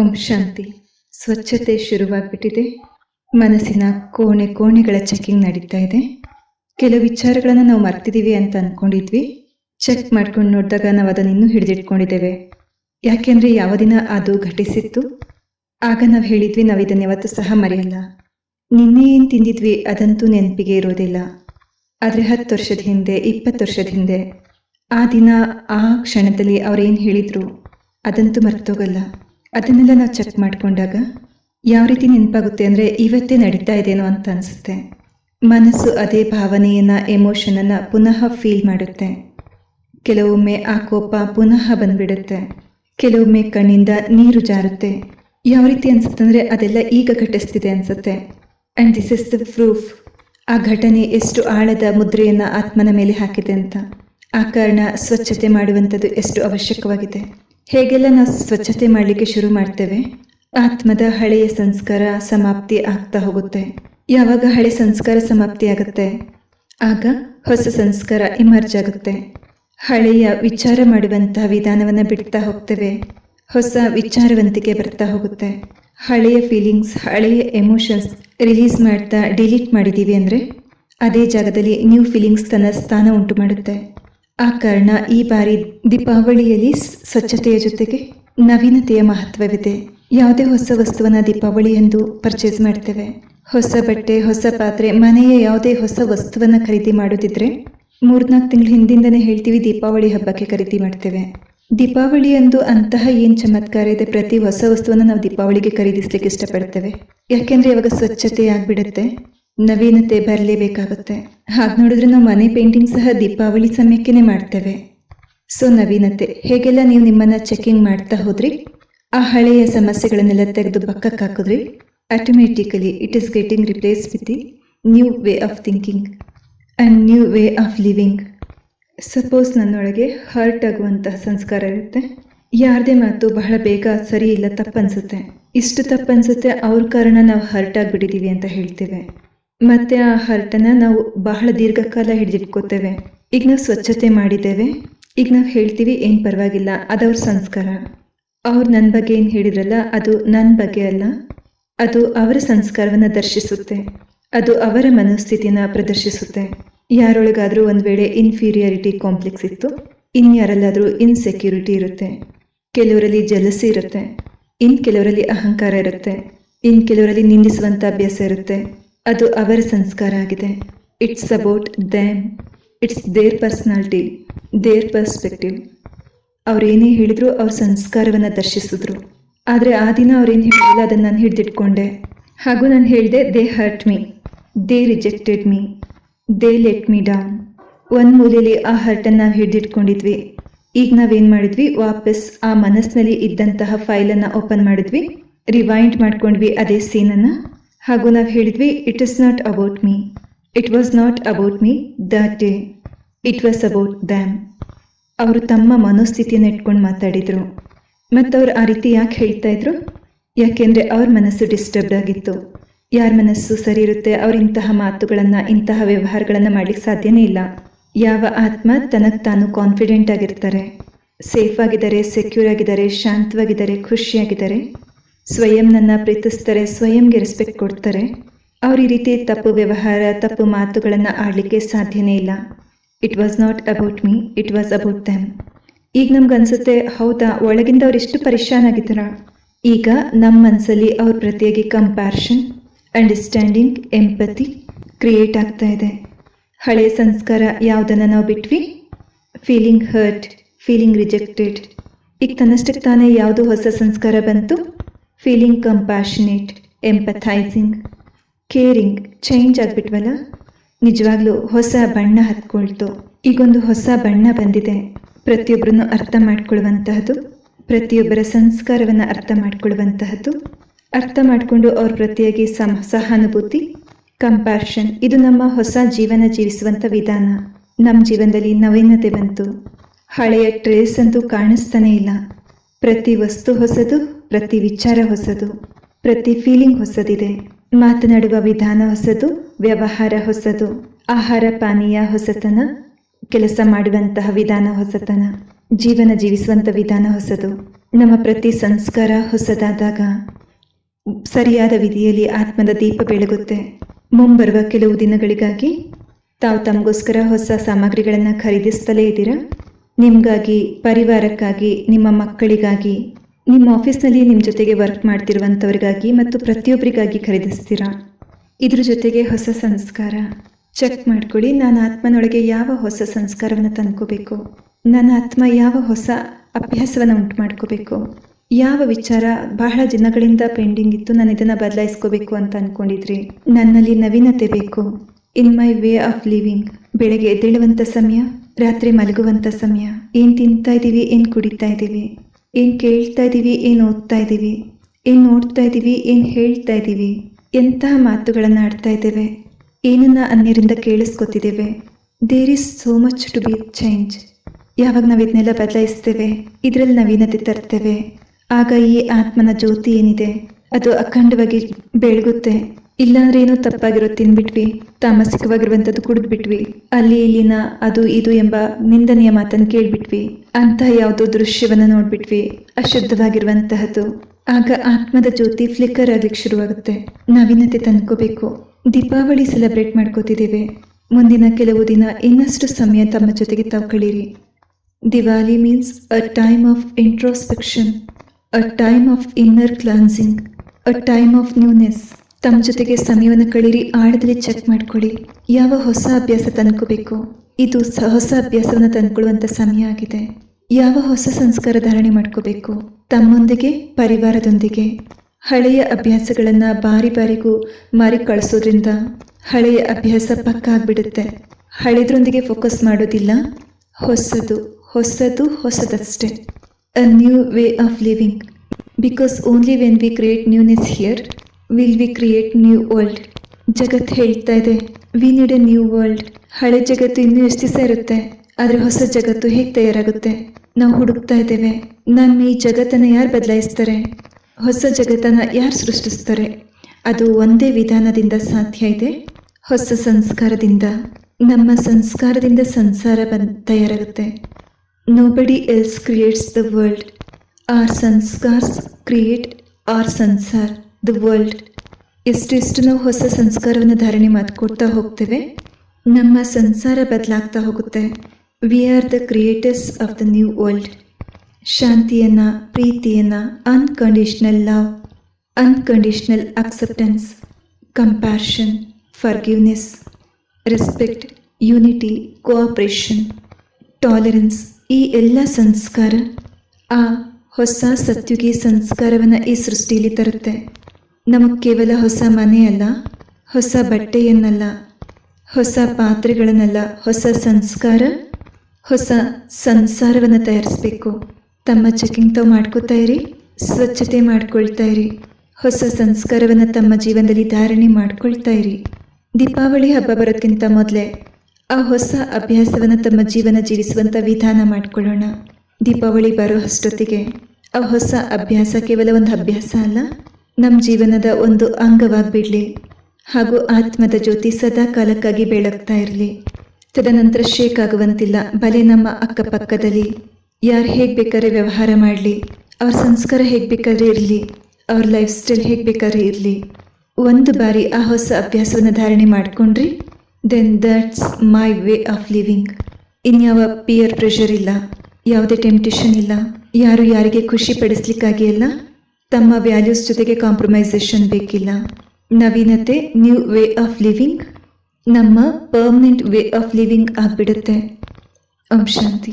ಓಂ ಶಾಂತಿ. ಸ್ವಚ್ಛತೆ ಶುರುವಾಗ್ಬಿಟ್ಟಿದೆ ಮನಸ್ಸಿನ ಕೋಣೆ ಕೋಣೆಗಳ ಚೆಕಿಂಗ್ ನಡೀತಾ ಇದೆ. ಕೆಲವು ವಿಚಾರಗಳನ್ನು ನಾವು ಮರ್ತಿದ್ದೀವಿ ಅಂತ ಅಂದ್ಕೊಂಡಿದ್ವಿ ಚೆಕ್ ಮಾಡ್ಕೊಂಡು ನೋಡಿದಾಗ ನಾವು ಅದನ್ನು ಇನ್ನೂ ಹಿಡಿದಿಟ್ಕೊಂಡಿದ್ದೇವೆ. ಯಾಕೆಂದರೆ ಯಾವ ದಿನ ಅದು ಘಟಿಸಿತ್ತು? ಆಗ ನಾವು ಹೇಳಿದ್ವಿ, ನಾವು ಇದನ್ನು ಯಾವತ್ತೂ ಸಹ ಮರೆಯಲ್ಲ. ನಿನ್ನೆ ಏನು ತಿಂದಿದ್ವಿ ಅದಂತೂ ನೆನಪಿಗೆ ಇರೋದಿಲ್ಲ. ಆದರೆ ಹತ್ತು ವರ್ಷದ ಹಿಂದೆ, ಇಪ್ಪತ್ತು ವರ್ಷದ ಹಿಂದೆ, ಆ ದಿನ ಆ ಕ್ಷಣದಲ್ಲಿ ಅವರೇನು ಹೇಳಿದರು? ಅದಂತೂ ಮರ್ತೋಗಲ್ಲ ಅದನ್ನೆಲ್ಲ ನಾವು ಚೆಕ್ ಮಾಡಿಕೊಂಡಾಗ ಯಾವ ರೀತಿ ನೆನಪಾಗುತ್ತೆ ಅಂದರೆ ಇವತ್ತೇ ನಡೀತಾ ಇದೇನೋ ಅಂತ ಅನಿಸುತ್ತೆ. ಮನಸ್ಸು ಅದೇ ಭಾವನೆಯನ್ನು ಎಮೋಷನನ್ನು ಪುನಃ ಫೀಲ್ ಮಾಡುತ್ತೆ. ಕೆಲವೊಮ್ಮೆ ಆ ಕೋಪ ಪುನಃ ಬಂದ್ಬಿಡುತ್ತೆ. ಕೆಲವೊಮ್ಮೆ ಕಣ್ಣಿಂದ ನೀರು ಜಾರುತ್ತೆ. ಯಾವ ರೀತಿ ಅನಿಸುತ್ತೆ ಅಂದರೆ ಅದೆಲ್ಲ ಈಗ ಘಟಿಸ್ತಿದೆ ಅನಿಸುತ್ತೆ. And this is the proof ಆ ಘಟನೆ ಎಷ್ಟು ಆಳದ ಮುದ್ರೆಯನ್ನು ಆತ್ಮನ ಮೇಲೆ ಹಾಕಿದೆ ಅಂತ. ಆ ಕಾರಣ ಸ್ವಚ್ಛತೆ ಮಾಡುವಂಥದ್ದು ಎಷ್ಟು ಅವಶ್ಯಕವಾಗಿದೆ. ಹೇಗೆಲ್ಲ ನಾವು ಸ್ವಚ್ಛತೆ ಮಾಡಲಿಕ್ಕೆ ಶುರು ಮಾಡ್ತೇವೆ? ಆತ್ಮದ ಹಳೆಯ ಸಂಸ್ಕಾರ ಸಮಾಪ್ತಿ ಆಗ್ತಾ ಹೋಗುತ್ತೆ. ಯಾವಾಗ ಹಳೆ ಸಂಸ್ಕಾರ ಸಮಾಪ್ತಿ ಆಗುತ್ತೆ? ಆಗ ಹೊಸ ಸಂಸ್ಕಾರ ಇಮರ್ಜ್ ಆಗುತ್ತೆ. ಹಳೆಯ ವಿಚಾರ ಮಾಡುವಂತಹ ವಿಧಾನವನ್ನು ಬಿಡ್ತಾ ಹೋಗ್ತೇವೆ. ಹೊಸ ವಿಚಾರವಂತಿಕೆ ಬರ್ತಾ ಹೋಗುತ್ತೆ. ಹಳೆಯ ಫೀಲಿಂಗ್ಸ್ ಹಳೆಯ ಎಮೋಷನ್ಸ್ ರಿಲೀಸ್ ಮಾಡ್ತಾ ಡಿಲೀಟ್ ಮಾಡಿದ್ದೀವಿ ಅಂದರೆ, ಅದೇ ಜಾಗದಲ್ಲಿ ನ್ಯೂ ಫೀಲಿಂಗ್ಸ್ ತನ್ನ ಸ್ಥಾನ ಉಂಟು ಮಾಡುತ್ತೆ. ಆ ಕಾರಣ ಈ ಬಾರಿ ದೀಪಾವಳಿಯಲ್ಲಿ ಸ್ವಚ್ಛತೆಯ ಜೊತೆಗೆ ನವೀನತೆಯ ಮಹತ್ವವಿದೆ. ಯಾವುದೇ ಹೊಸ ವಸ್ತುವನ್ನ ದೀಪಾವಳಿ ಎಂದು ಪರ್ಚೇಸ್ ಮಾಡ್ತೇವೆ. ಹೊಸ ಬಟ್ಟೆ, ಹೊಸ ಪಾತ್ರೆ, ಮನೆಯ ಯಾವುದೇ ಹೊಸ ವಸ್ತುವನ್ನ ಖರೀದಿ ಮಾಡೋದಿದ್ರೆ ಮೂರ್ನಾಲ್ಕು ತಿಂಗಳ ಹಿಂದಿಂದನೇ ಹೇಳ್ತೀವಿ ದೀಪಾವಳಿ ಹಬ್ಬಕ್ಕೆ ಖರೀದಿ ಮಾಡ್ತೇವೆ. ದೀಪಾವಳಿ ಅಂದು ಅಂತಹ ಏನು ಚಮತ್ಕಾರ ಇದೆ? ಪ್ರತಿ ಹೊಸ ವಸ್ತುವನ್ನು ನಾವು ದೀಪಾವಳಿಗೆ ಖರೀದಿಸ್ಲಿಕ್ಕೆ ಇಷ್ಟಪಡ್ತೇವೆ. ಯಾಕೆಂದ್ರೆ ಇವಾಗ ಸ್ವಚ್ಛತೆ ಆಗ್ಬಿಡುತ್ತೆ. ನವೀನತೆ ಬರಲೇಬೇಕಾಗುತ್ತೆ. ಹಾಗೆ ನೋಡಿದ್ರೆ ನಾವು ಮನೆ ಪೇಂಟಿಂಗ್ ಸಹ ದೀಪಾವಳಿ ಸಮಯಕ್ಕೇನೆ ಮಾಡ್ತೇವೆ. ಸೊ ನವೀನತೆ, ಹೇಗೆಲ್ಲ ನೀವು ನಿಮ್ಮನ್ನ ಚೆಕಿಂಗ್ ಮಾಡ್ತಾ ಹೋದ್ರಿ? ಆ ಹಳೆಯ ಸಮಸ್ಯೆಗಳನ್ನೆಲ್ಲ ತೆಗೆದು ಪಕ್ಕಕ್ಕೆ ಹಾಕಿದ್ರಿ? Automatically it is getting replace with the new way of thinking and new way of living suppose ನನ್ನೊಳಗೆ ಹರ್ಟ್ ಆಗುವಂತಹ ಸಂಸ್ಕಾರ ಇರುತ್ತೆ. ಯಾರದೇ ಮಾತು ಬಹಳ ಬೇಗ ಸರಿ ಇಲ್ಲ ತಪ್ಪನ್ಸುತ್ತೆ. ಇಷ್ಟು ತಪ್ಪನ್ಸುತ್ತೆ, ಅವ್ರ ಕಾರಣ ನಾವು ಹರ್ಟ್ ಆಗಿಬಿಟ್ಟಿದ್ದೀವಿ ಅಂತ ಹೇಳ್ತೇವೆ. ಮತ್ತೆ ಆ ಹರ್ಟನ್ನ ನಾವು ಬಹಳ ದೀರ್ಘಕಾಲ ಹಿಡಿದಿಟ್ಕೋತೇವೆ. ಈಗ ನಾವು ಸ್ವಚ್ಛತೆ ಮಾಡಿದ್ದೇವೆ. ಈಗ ನಾವು ಹೇಳ್ತೀವಿ, ಏನು ಪರವಾಗಿಲ್ಲ ಅದವ್ರ ಸಂಸ್ಕಾರ. ಅವ್ರು ನನ್ನ ಬಗ್ಗೆ ಏನು ಹೇಳಿದ್ರಲ್ಲ, ಅದು ನನ್ನ ಬಗ್ಗೆ ಅಲ್ಲ. ಅದು ಅವರ ಸಂಸ್ಕಾರವನ್ನು ದರ್ಶಿಸುತ್ತೆ. ಅದು ಅವರ ಮನಸ್ಥಿತಿನ ಪ್ರದರ್ಶಿಸುತ್ತೆ. ಯಾರೊಳಗಾದರೂ ಒಂದು ವೇಳೆ ಇನ್ಫೀರಿಯಾರಿಟಿ ಕಾಂಪ್ಲೆಕ್ಸ್ ಇತ್ತು, ಇನ್ಯಾರಲ್ಲಾದ್ರೂ ಇನ್ಸೆಕ್ಯೂರಿಟಿ ಇರುತ್ತೆ. ಕೆಲವರಲ್ಲಿ ಜಲಸಿ ಇರುತ್ತೆ. ಇನ್ ಕೆಲವರಲ್ಲಿ ಅಹಂಕಾರ ಇರುತ್ತೆ. ಇನ್ ಕೆಲವರಲ್ಲಿ ನಿಂದಿಸುವಂತ ಅಭ್ಯಾಸ ಇರುತ್ತೆ. ಅದು ಅವರ ಸಂಸ್ಕಾರ ಆಗಿದೆ. It's about them it's their personality their perspective ಅವ್ರೇನೇ ಹೇಳಿದ್ರು ಅವ್ರ ಸಂಸ್ಕಾರವನ್ನು ದರ್ಶಿಸಿದ್ರು. ಆದರೆ ಆ ದಿನ ಅವ್ರೇನು ಹೇಳಿಲ್ಲ ಅದನ್ನು ನಾನು ಹಿಡಿದಿಟ್ಕೊಂಡೆ. ಹಾಗೂ ನಾನು ಹೇಳಿದೆ they hurt me they rejected me they let me down ಒಂದು ಮೂಲೆಯಲ್ಲಿ ಆ ಹರ್ಟನ್ನು ನಾವು ಹಿಡಿದಿಟ್ಕೊಂಡಿದ್ವಿ. ಈಗ ನಾವೇನು ಮಾಡಿದ್ವಿ? ವಾಪಸ್ ಆ ಮನಸ್ಸಿನಲ್ಲಿ ಇದ್ದಂತಹ ಫೈಲನ್ನು ಓಪನ್ ಮಾಡಿದ್ವಿ. ರಿವೈಂಡ್ ಮಾಡ್ಕೊಂಡ್ವಿ ಅದೇ ಸೀನನ್ನು ಹಾಗೂ ನಾವು ಹೇಳಿದ್ವಿ it is not about me it was not about me that day it was about them ಅವರು ತಮ್ಮ ಮನೋಸ್ಥಿತಿಯನ್ನು ಇಟ್ಕೊಂಡು ಮಾತಾಡಿದರು. ಮತ್ತು ಅವ್ರು ಆ ರೀತಿ ಯಾಕೆ ಹೇಳ್ತಾ ಇದ್ರು? ಯಾಕೆಂದರೆ ಅವ್ರ ಮನಸ್ಸು ಡಿಸ್ಟರ್ಬ್ಡ್ ಆಗಿತ್ತು. ಯಾರ ಮನಸ್ಸು ಸರಿ ಇರುತ್ತೆ, ಅವ್ರು ಇಂತಹ ಮಾತುಗಳನ್ನು, ಇಂತಹ ವ್ಯವಹಾರಗಳನ್ನು ಮಾಡ್ಲಿಕ್ಕೆ ಸಾಧ್ಯನೇ ಇಲ್ಲ. ಯಾವ ಆತ್ಮ ತನಗೆ ತಾನು ಕಾನ್ಫಿಡೆಂಟ್ ಆಗಿರ್ತಾರೆ. ಸೇಫ್ ಆಗಿದ್ದಾರೆ ಸೆಕ್ಯೂರ್ ಆಗಿದ್ದಾರೆ, ಶಾಂತವಾಗಿದ್ದಾರೆ, ಖುಷಿಯಾಗಿದ್ದಾರೆ. ಸ್ವಯಂನನ್ನು ಪ್ರೀತಿಸ್ತಾರೆ, ಸ್ವಯಂಗೆ ರೆಸ್ಪೆಕ್ಟ್ ಕೊಡ್ತಾರೆ. ಅವ್ರ ಈ ರೀತಿ ತಪ್ಪು ವ್ಯವಹಾರ, ತಪ್ಪು ಮಾತುಗಳನ್ನು ಆಡಲಿಕ್ಕೆ ಸಾಧ್ಯನೇ ಇಲ್ಲ. It was not about me it was about them ಈಗ ನಮ್ಗೆ ಅನಿಸುತ್ತೆ, ಹೌದಾ, ಒಳಗಿಂದ ಅವ್ರು ಎಷ್ಟು ಪರಿಶಾನ್ ಆಗಿದ್ದಾರ? ಈಗ ನಮ್ಮ ಮನಸ್ಸಲ್ಲಿ ಅವ್ರ ಪ್ರತಿಯಾಗಿ ಕಂಪ್ಯಾರ್ಷನ್ ಅಂಡರ್ಸ್ಟ್ಯಾಂಡಿಂಗ್ ಎಂಪತಿ ಕ್ರಿಯೇಟ್ ಆಗ್ತಾ ಇದೆ. ಹಳೆಯ ಸಂಸ್ಕಾರ ಯಾವುದನ್ನು ನಾವು ಬಿಟ್ವಿ? ಫೀಲಿಂಗ್ ಹರ್ಟ್ ಫೀಲಿಂಗ್ ರಿಜೆಕ್ಟೆಡ್ ಈಗ ತನ್ನಷ್ಟಕ್ಕೆ ತಾನೇ ಯಾವುದು ಹೊಸ ಸಂಸ್ಕಾರ ಬಂತು. Feeling compassionate empathising caring change ಆಗಿಬಿಟ್ವಲ್ಲ? ನಿಜವಾಗ್ಲೂ ಹೊಸ ಬಣ್ಣ ಹತ್ಕೊಳ್ತು. ಈಗೊಂದು ಹೊಸ ಬಣ್ಣ ಬಂದಿದೆ. ಪ್ರತಿಯೊಬ್ಬರನ್ನು ಅರ್ಥ ಮಾಡ್ಕೊಳ್ಳುವಂತಹದ್ದು, ಪ್ರತಿಯೊಬ್ಬರ ಸಂಸ್ಕಾರವನ್ನು ಅರ್ಥ ಮಾಡ್ಕೊಳ್ಳುವಂತಹದ್ದು, ಅರ್ಥ ಮಾಡಿಕೊಂಡು ಅವ್ರ ಪ್ರತಿಯಾಗಿ ಸಮ, ಸಹಾನುಭೂತಿ ಕಂಪ್ಯಾಷನ್ ಇದು ನಮ್ಮ ಹೊಸ ಜೀವನ ಜೀವಿಸುವಂಥ ವಿಧಾನ. ನಮ್ಮ ಜೀವನದಲ್ಲಿ ನವೀನತೆ ಬಂತು. ಹಳೆಯ ಟ್ರೇಸ್ ಅಂತೂ ಕಾಣಿಸ್ತಾನೇ ಇಲ್ಲ. ಪ್ರತಿ ವಸ್ತು ಹೊಸದು ಪ್ರತಿ ವಿಚಾರ ಹೊಸದು, ಪ್ರತಿ ಫೀಲಿಂಗ್ ಹೊಸದಿದೆ. ಮಾತನಾಡುವ ವಿಧಾನ ಹೊಸದು, ವ್ಯವಹಾರ ಹೊಸದು, ಆಹಾರ ಪಾನೀಯ ಹೊಸತನ, ಕೆಲಸ ಮಾಡುವಂತಹ ವಿಧಾನ ಹೊಸತನ, ಜೀವನ ಜೀವಿಸುವಂಥ ವಿಧಾನ ಹೊಸದು. ನಮ್ಮ ಪ್ರತಿ ಸಂಸ್ಕಾರ ಹೊಸದಾದಾಗ ಸರಿಯಾದ ವಿಧಿಯಲ್ಲಿ ಆತ್ಮದ ದೀಪ ಬೆಳಗುತ್ತೆ. ಮುಂಬರುವ ಕೆಲವು ದಿನಗಳಿಗಾಗಿ ತಾವು ತಮಗೋಸ್ಕರ ಹೊಸ ಸಾಮಗ್ರಿಗಳನ್ನು ಖರೀದಿಸ್ತಲೇ ಇದ್ದೀರಾ? ನಿಮಗಾಗಿ, ಪರಿವಾರಕ್ಕಾಗಿ, ನಿಮ್ಮ ಮಕ್ಕಳಿಗಾಗಿ ನಿಮ್ಮ ಆಫೀಸ್ನಲ್ಲಿ ನಿಮ್ಮ ಜೊತೆಗೆ ವರ್ಕ್ ಮಾಡ್ತಿರುವಂಥವ್ರಿಗಾಗಿ ಮತ್ತು ಪ್ರತಿಯೊಬ್ಬರಿಗಾಗಿ ಖರೀದಿಸ್ತೀರಾ? ಇದ್ರ ಜೊತೆಗೆ ಹೊಸ ಸಂಸ್ಕಾರ. ಚೆಕ್ ಮಾಡ್ಕೊಳ್ಳಿ, ನಾನು ಆತ್ಮನೊಳಗೆ ಯಾವ ಹೊಸ ಸಂಸ್ಕಾರವನ್ನು ತಂದ್ಕೋಬೇಕು? ನನ್ನ ಆತ್ಮ ಯಾವ ಹೊಸ ಅಭ್ಯಾಸವನ್ನು ಉಂಟು ಮಾಡ್ಕೋಬೇಕು ಯಾವ ವಿಚಾರ ಬಹಳ ದಿನಗಳಿಂದ ಪೆಂಡಿಂಗ್ ಇತ್ತು, ನಾನು ಇದನ್ನು ಬದಲಾಯಿಸ್ಕೋಬೇಕು ಅಂತ ಅಂದ್ಕೊಂಡಿದ್ರಿ ನನ್ನಲ್ಲಿ ನವೀನತೆ ಬೇಕು. In my way of living ಬೆಳಗ್ಗೆ ಎದ್ದೇಳುವಂಥ ಸಮಯ, ರಾತ್ರಿ ಮಲಗುವಂಥ ಸಮಯ. ಏನು ತಿಂತಾ ಇದ್ದೀವಿ ಏನು ಕುಡಿತಾ ಇದ್ದೀವಿ ಏನು ಕೇಳ್ತಾ ಇದ್ದೀವಿ ಏನು ಓದ್ತಾ ಇದ್ದೀವಿ ಏನು ನೋಡ್ತಾ ಇದ್ದೀವಿ ಏನು ಹೇಳ್ತಾ ಇದ್ದೀವಿ ಎಂತಹ ಮಾತುಗಳನ್ನು ಆಡ್ತಾ ಇದ್ದೇವೆ, ಏನನ್ನ ಅನ್ಯರಿಂದ ಕೇಳಿಸ್ಕೊತಿದ್ದೇವೆ. There is so much to be change ಯಾವಾಗ ನಾವು ಇದನ್ನೆಲ್ಲ ಬದಲಾಯಿಸ್ತೇವೆ, ಇದರಲ್ಲಿ ನವೀನತೆ ತರ್ತೇವೆ, ಆಗ ಈ ಆತ್ಮನ ಜ್ಯೋತಿ ಏನಿದೆ, ಅದು ಅಖಂಡವಾಗಿ ಬೆಳಗುತ್ತೆ. ಇಲ್ಲಾಂದ್ರೆ ಏನೋ ತಪ್ಪಾಗಿರೋ ತಿನ್ಬಿಟ್ವಿ ತಾಮಸಿಕವಾಗಿರುವಂಥದ್ದು ಕುಡಿದ್ಬಿಟ್ವಿ. ಅಲ್ಲಿ ಇಲ್ಲಿನ ಅದು ಇದು ಎಂಬ ನಿಂದನೆಯ ಮಾತನ್ನು ಕೇಳ್ಬಿಟ್ವಿ. ಅಂತ ಯಾವುದೋ ದೃಶ್ಯವನ್ನು ನೋಡ್ಬಿಟ್ವಿ. ಅಶುದ್ಧವಾಗಿರುವಂತಹದ್ದು. ಆಗ ಆತ್ಮದ ಜ್ಯೋತಿ ಫ್ಲಿಕ್ಕರ್ ಆಗ್ಲಿಕ್ಕೆ ಶುರುವಾಗುತ್ತೆ. ನವೀನತೆ ತಂದ್ಕೋಬೇಕು ದೀಪಾವಳಿ ಸೆಲೆಬ್ರೇಟ್ ಮಾಡ್ಕೋತಿದ್ದೇವೆ. ಮುಂದಿನ ಕೆಲವು ದಿನ ಇನ್ನಷ್ಟು ಸಮಯ ತಮ್ಮ ಜೊತೆಗೆ ತಾವು ಕಳೀರಿ Diwali means a time of introspection, a time of inner cleansing, a time of newness. ತಮ್ಮ ಜೊತೆಗೆ ಸಮಯವನ್ನು ಕಳೀರಿ, ಆಳದಲ್ಲಿ ಚೆಕ್ ಮಾಡ್ಕೊಳ್ಳಿ. ಯಾವ ಹೊಸ ಅಭ್ಯಾಸ ತಂದ್ಕೋಬೇಕು ಇದು ಹೊಸ ಅಭ್ಯಾಸವನ್ನು ತಂದ್ಕೊಳ್ಳುವಂಥ ಸಮಯ ಆಗಿದೆ. ಯಾವ ಹೊಸ ಸಂಸ್ಕಾರ ಧಾರಣೆ ಮಾಡ್ಕೋಬೇಕು? ತಮ್ಮೊಂದಿಗೆ, ಪರಿವಾರದೊಂದಿಗೆ. ಹಳೆಯ ಅಭ್ಯಾಸಗಳನ್ನು ಬಾರಿ ಬಾರಿಗೂ ಮಾರಿ ಕಳಿಸೋದ್ರಿಂದ ಹಳೆಯ ಅಭ್ಯಾಸ ಪಕ್ಕ ಆಗಿಬಿಡುತ್ತೆ. ಹಳೆದ್ರೊಂದಿಗೆ ಫೋಕಸ್ ಮಾಡೋದಿಲ್ಲ, ಹೊಸದು ಹೊಸದು ಹೊಸದಷ್ಟೇ. A new way of living because only when we create newness here will we create new world ಜಗತ್ತು ಹೇಳ್ತಾ ಇದೆ. We need a new world ಹಳೆ ಜಗತ್ತು ಇನ್ನೂ ಎಷ್ಟು ದಿವಸ ಇರುತ್ತೆ? ಆದರೆ ಹೊಸ ಜಗತ್ತು ಹೇಗೆ ತಯಾರಾಗುತ್ತೆ? ನಾವು ಹುಡುಕ್ತಾ ಇದ್ದೇವೆ. ನಮ್ಮ ಈ ಜಗತ್ತನ್ನು ಯಾರು ಬದಲಾಯಿಸ್ತಾರೆ? ಹೊಸ ಜಗತ್ತನ್ನು ಯಾರು ಸೃಷ್ಟಿಸ್ತಾರೆ? ಅದು ಒಂದೇ ವಿಧಾನದಿಂದ ಸಾಧ್ಯ ಇದೆ? ಹೊಸ ಸಂಸ್ಕಾರದಿಂದ. ನಮ್ಮ ಸಂಸ್ಕಾರದಿಂದ ಸಂಸಾರ ಬಂದ್ ತಯಾರಾಗುತ್ತೆ. Nobody else creates the world our sanskars create our sansar. The world ಎಷ್ಟೆಷ್ಟು ನಾವು ಹೊಸ ಸಂಸ್ಕಾರವನ್ನು ಧಾರಣೆ ಮಾಡಿಕೊಡ್ತಾ ಹೋಗ್ತೇವೆ. ನಮ್ಮ ಸಂಸಾರ ಬದಲಾಗ್ತಾ ಹೋಗುತ್ತೆ. We are the creators of the new world ಶಾಂತಿಯನ್ನು, ಪ್ರೀತಿಯನ್ನು unconditional love unconditional acceptance compassion forgiveness respect unity cooperation tolerance ಈ ಎಲ್ಲ ಸಂಸ್ಕಾರ ಆ ಹೊಸ ಸತ್ಯುಗಿ ಸಂಸ್ಕಾರವನ್ನು ಈ ಸೃಷ್ಟಿಯಲ್ಲಿ ತರುತ್ತೆ. ನಮಗೆ ಕೇವಲ ಹೊಸ ಮನೆಯಲ್ಲ ಹೊಸ ಬಟ್ಟೆಯನ್ನಲ್ಲ, ಹೊಸ ಪಾತ್ರೆಗಳನ್ನಲ್ಲ, ಹೊಸ ಸಂಸ್ಕಾರ, ಹೊಸ ಸಂಸಾರವನ್ನು ತಯಾರಿಸಬೇಕು. ತಮ್ಮ ಚೆಕಿಂಗ್ ತಾವು ಮಾಡ್ಕೋತಾ ಇರಿ, ಸ್ವಚ್ಛತೆ ಮಾಡ್ಕೊಳ್ತಾ ಇರಿ, ಹೊಸ ಸಂಸ್ಕಾರವನ್ನು ತಮ್ಮ ಜೀವನದಲ್ಲಿ ಧಾರಣೆ ಮಾಡ್ಕೊಳ್ತಾ ಇರಿ. ದೀಪಾವಳಿ ಹಬ್ಬ ಬರೋದಕ್ಕಿಂತ ಮೊದಲೇ ಆ ಹೊಸ ಅಭ್ಯಾಸವನ್ನು ತಮ್ಮ ಜೀವನ ಜೀವಿಸುವಂಥ ವಿಧಾನ ಮಾಡ್ಕೊಳ್ಳೋಣ. ದೀಪಾವಳಿ ಬರೋ ಅಷ್ಟೊತ್ತಿಗೆ ಆ ಹೊಸ ಅಭ್ಯಾಸ ಕೇವಲ ಒಂದು ಅಭ್ಯಾಸ ಅಲ್ಲ ನಮ್ಮ ಜೀವನದ ಒಂದು ಅಂಗವಾಗಿಬಿಡಲಿ. ಹಾಗೂ ಆತ್ಮದ ಜ್ಯೋತಿ ಸದಾ ಕಾಲಕ್ಕಾಗಿ ಬೆಳಗ್ತಾ ಇರಲಿ. ತದನಂತರ ಶೇಕ್ ಆಗುವಂತಿಲ್ಲ ಬಲೆ ನಮ್ಮ ಅಕ್ಕಪಕ್ಕದಲ್ಲಿ. ಯಾರು ಹೇಗೆ ಬೇಕಾದ್ರೆ ವ್ಯವಹಾರ ಮಾಡಲಿ. ಅವ್ರ ಸಂಸ್ಕಾರ ಹೇಗೆ ಬೇಕಾದ್ರೆ ಇರಲಿ. ಅವ್ರ ಲೈಫ್ ಸ್ಟೈಲ್ ಹೇಗೆ ಬೇಕಾದ್ರೆ ಇರಲಿ. ಒಂದು ಬಾರಿ ಆ ಹೊಸ ಅಭ್ಯಾಸವನ್ನು ಧಾರಣೆ ಮಾಡಿಕೊಂಡ್ರಿ. Then that's my way of living ಇನ್ಯಾವ ಪಿಯರ್ ಪ್ರೆಷರ್ ಇಲ್ಲ. ಯಾವುದೇ ಟೆಂಪ್ಟೇಷನ್ ಇಲ್ಲ. ಯಾರು ಯಾರಿಗೆ ಖುಷಿ ಪಡಿಸ್ಲಿಕ್ಕಾಗಿ ಅಲ್ಲ ತಮ್ಮ ವ್ಯಾಲ್ಯೂಸ್ ಜೊತೆಗೆ ಕಾಂಪ್ರಮೈಸೇಷನ್ ಬೇಕಿಲ್ಲ. ನವೀನತೆ ನ್ಯೂ ವೇ ಆಫ್ ಲಿವಿಂಗ್ ನಮ್ಮ ಪರ್ಮನೆಂಟ್ ವೇ ಆಫ್ ಲಿವಿಂಗ್ ಆಗಿಬಿಡುತ್ತೆ. ಓಂ ಶಾಂತಿ.